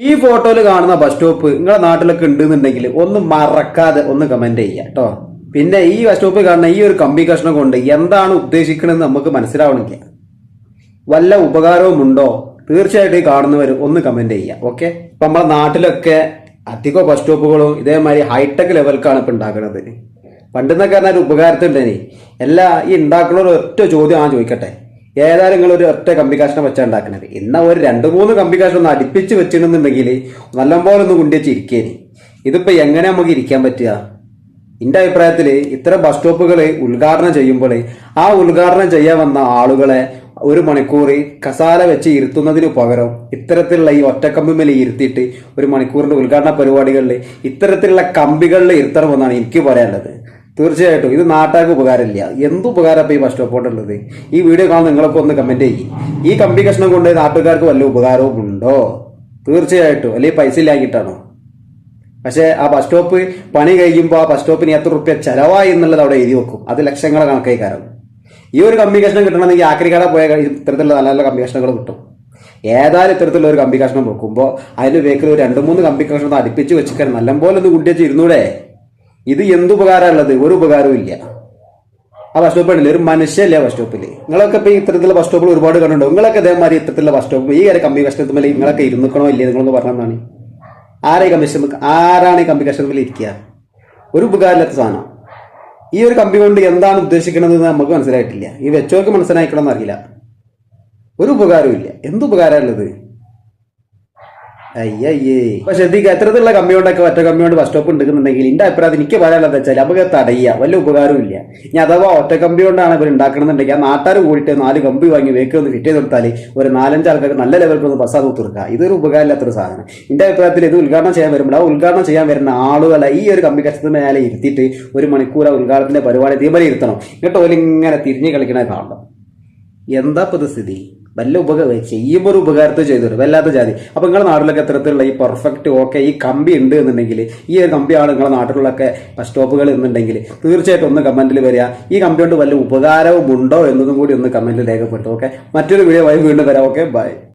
ഈ ഫോട്ടോയിൽ കാണുന്ന ബസ് സ്റ്റോപ്പ് നിങ്ങളെ നാട്ടിലൊക്കെ ഉണ്ടെന്നുണ്ടെങ്കിൽ ഒന്ന് മറക്കാതെ ഒന്ന് കമന്റ് ചെയ്യുക കേട്ടോ പിന്നെ ഈ ബസ് സ്റ്റോപ്പിൽ കാണുന്ന ഈ ഒരു കമ്പി കഷ്ണം കൊണ്ട് എന്താണ് ഉദ്ദേശിക്കണമെന്ന് നമുക്ക് മനസ്സിലാവണമെങ്കിൽ വല്ല ഉപകാരവും ഉണ്ടോ? തീർച്ചയായിട്ടും ഈ കാണുന്നവർ ഒന്ന് കമന്റ് ചെയ്യുക. ഓക്കെ ഇപ്പൊ നമ്മളെ നാട്ടിലൊക്കെ അധികം ബസ് സ്റ്റോപ്പുകളും ഇതേമാതിരി ഹൈടെക് ലെവൽക്കാണ് ഇപ്പൊ ഉണ്ടാക്കുന്നത് പണ്ടെന്നൊക്കെ പറഞ്ഞാൽ ഒരു ഉണ്ടെങ്കിൽ എല്ലാ ഈ ഉണ്ടാക്കുന്നവരും ഒറ്റ ചോദ്യം ആ ചോദിക്കട്ടെ? ഏതായാലും നിങ്ങൾ ഒരു ഒറ്റ കമ്പി കഷ്ണം വെച്ചാൽ ഉണ്ടാക്കണത്. ഇന്ന ഒരു രണ്ട് മൂന്ന് കമ്പി കഷ്ണം ഒന്ന് അടുപ്പിച്ച് വെച്ചിട്ടുണ്ടെന്നുണ്ടെങ്കിൽ നല്ലപോലെ ഒന്ന് കൊണ്ടുവച്ച് ഇരിക്കേനി ഇതിപ്പോ എങ്ങനെ നമുക്ക് ഇരിക്കാൻ പറ്റുക? എന്റെ അഭിപ്രായത്തിൽ ഇത്തരം ബസ് സ്റ്റോപ്പുകൾ ഉദ്ഘാടനം ചെയ്യുമ്പോൾ ആ ഉദ്ഘാടനം ചെയ്യാൻ വന്ന ആളുകളെ ഒരു മണിക്കൂർ കസാല വെച്ച് ഇരുത്തുന്നതിന് പകരം ഇത്തരത്തിലുള്ള ഈ ഒറ്റക്കമ്പിമേൽ ഇരുത്തിയിട്ട് ഒരു മണിക്കൂറിന്റെ ഉദ്ഘാടന പരിപാടികളിൽ ഇത്തരത്തിലുള്ള കമ്പികളിൽ ഇരുത്തണമെന്നാണ് എനിക്ക് പറയാനുള്ളത്. തീർച്ചയായിട്ടും. ഇത് നാട്ടാർക്ക് ഉപകാരമില്ല. എന്ത് ഉപകാരം ഇപ്പൊ ഈ ബസ് സ്റ്റോപ്പ് ഉള്ളത്? ഈ വീഡിയോ കാണുന്ന നിങ്ങളൊക്കെ ഒന്ന് കമന്റ് ചെയ്യും. ഈ കമ്പി കഷ്ണം കൊണ്ട് നാട്ടുകാർക്ക് വല്ല ഉപകാരവും ഉണ്ടോ? തീർച്ചയായിട്ടും. അല്ലെങ്കിൽ പൈസ ഇല്ലാക്കിയിട്ടാണോ പക്ഷേ ആ ബസ് സ്റ്റോപ്പ് പണി കഴിയുമ്പോൾ ആ ബസ് സ്റ്റോപ്പിന് എത്ര റുപ്യ ചെലവായി എന്നുള്ളത് അവിടെ എഴുതി വെക്കും. അത് ലക്ഷങ്ങളെ കണക്കായി കാരണം ഈ ഒരു കമ്പി കഷ്ണം കിട്ടണമെങ്കിൽ ആക്രിക്കട പോയ ഇത്തരത്തിലുള്ള നല്ല നല്ല കമ്പി കഷ്ണങ്ങൾ കിട്ടും. ഏതായാലും ഇത്തരത്തിലുള്ള ഒരു കമ്പി കഷ്ണം വെക്കുമ്പോൾ അതിന്റെ വേക്കിൽ ഒരു രണ്ട് മൂന്ന് കമ്പി കഷ്ണം അടുപ്പിച്ച് വെച്ചിക്കാൻ നല്ലപോലെ ഒന്ന് കുട്ടിയച്ച് ഇത് എന്തുപകാരമുള്ളത് ഒരു ഉപകാരവും ഇല്ല. ആ ബസ് സ്റ്റോപ്പ് ഉണ്ടല്ലേ ഒരു മനുഷ്യല്ലേ ബസ് സ്റ്റോപ്പിൽ നിങ്ങളൊക്കെ ഇപ്പൊ ഈ ഇത്തരത്തിലുള്ള ബസ് സ്റ്റോപ്പിൽ ഒരുപാട് കണ്ടുണ്ടോ നിങ്ങളൊക്കെ ഇതേമാതിരി ഇത്തരത്തിലുള്ള ബസ് സ്റ്റോപ്പ് ഈ ഒരു കമ്പി കഷ്ണത്തുമ്പോൾ നിങ്ങളൊക്കെ ഇരുന്നിക്കണോ ഇല്ലേ നിങ്ങളൊന്ന് പറഞ്ഞതാണ് ആരാ കമ്പി ആരാണ് ഈ കമ്പി കഷ്ണത്തിൽ ഇരിക്കുക? ഒരു ഉപകാരമില്ലാത്ത സാധനം. ഈ ഒരു കമ്പി കൊണ്ട് എന്താണ് ഉദ്ദേശിക്കുന്നത് എന്ന് നമുക്ക് മനസ്സിലായിട്ടില്ല. ഈ വെച്ചോർക്ക് മനസ്സിലാക്കണം എന്നറിയില്ല ഒരു ഉപകാരവും ഇല്ല. എന്ത് ഉപകാരമുള്ളത്? അയ്യയ്യേ. അപ്പൊ ശ്രദ്ധിക്കുക കമ്പി കൊണ്ടൊക്കെ ഒറ്റ കമ്പി കൊണ്ട് ബസ് സ്റ്റോപ്പ് ഉണ്ടെന്നുണ്ടെങ്കിൽ എന്റെ അഭിപ്രായത്തിൽ എനിക്ക് പറയാനുള്ളത് വെച്ചാൽ നമുക്ക് തടയുക. വല്ല ഉപകാരവും ഇല്ല. ഇനി അഥവാ ഒറ്റ കമ്പി കൊണ്ടാണ് ഇവർ ഉണ്ടാക്കണമെന്നുണ്ടെങ്കിൽ ആ നാട്ടാർ കൂടിയിട്ട് നാല് കമ്പി വാങ്ങി വേക്ക് ഒന്ന് ഫിറ്റ് ചെയ്ത് കൊടുത്താൽ ഒരു നാലഞ്ച് ആൾക്കാർക്ക് നല്ല ലെവലിൽ ഒന്ന് ബസ് അത് തീർക്കുക. ഇതൊരു ഉപകാരമില്ലാത്തൊരു സാധനം. എന്റെ അഭിപ്രായത്തിൽ ഇത് ഉദ്ഘാടനം ചെയ്യാൻ വരുമ്പോൾ ആ ഉദ്ഘാടനം ചെയ്യാൻ വരുന്ന ആളുകളെ ഈ ഒരു കമ്പി കഷ്ടത്തിന് മേലെ ഇരുത്തിയിട്ട് ഒരു മണിക്കൂർ ആ ഉദ്ഘാടനത്തിന്റെ പരിപാടി തീപോലെ ഇരുത്തണം. എന്നിട്ട് ഓലിങ്ങനെ ഇങ്ങനെ കളിക്കണേ കളിക്കണ കാണണം. എന്താ ഇപ്പൊ സ്ഥിതി? വല്ല ഉപകാരം ചെയ്യുമ്പോൾ ഒരു ഉപകാരത്തെ ചെയ്തു തരും വല്ലാത്ത ജാതി. അപ്പൊ നിങ്ങളുടെ നാട്ടിലൊക്കെ ഇത്തരത്തിലുള്ള ഈ പെർഫെക്റ്റ് ഓക്കെ ഈ കമ്പി ഉണ്ട് എന്നുണ്ടെങ്കിൽ ഈ ഒരു കമ്പിയാണ് നിങ്ങളുടെ നാട്ടിലുള്ളൊക്കെ ബസ് സ്റ്റോപ്പുകൾ എന്നുണ്ടെങ്കിൽ തീർച്ചയായിട്ടും ഒന്ന് കമന്റിൽ വരിക. ഈ കമ്പി കൊണ്ട് വല്ല ഉപകാരവും ഉണ്ടോ എന്നതും കൂടി ഒന്ന് കമന്റിൽ രേഖപ്പെട്ടു ഓക്കെ മറ്റൊരു വീഡിയോ വീണ്ടും വരാം ഓക്കെ ബൈ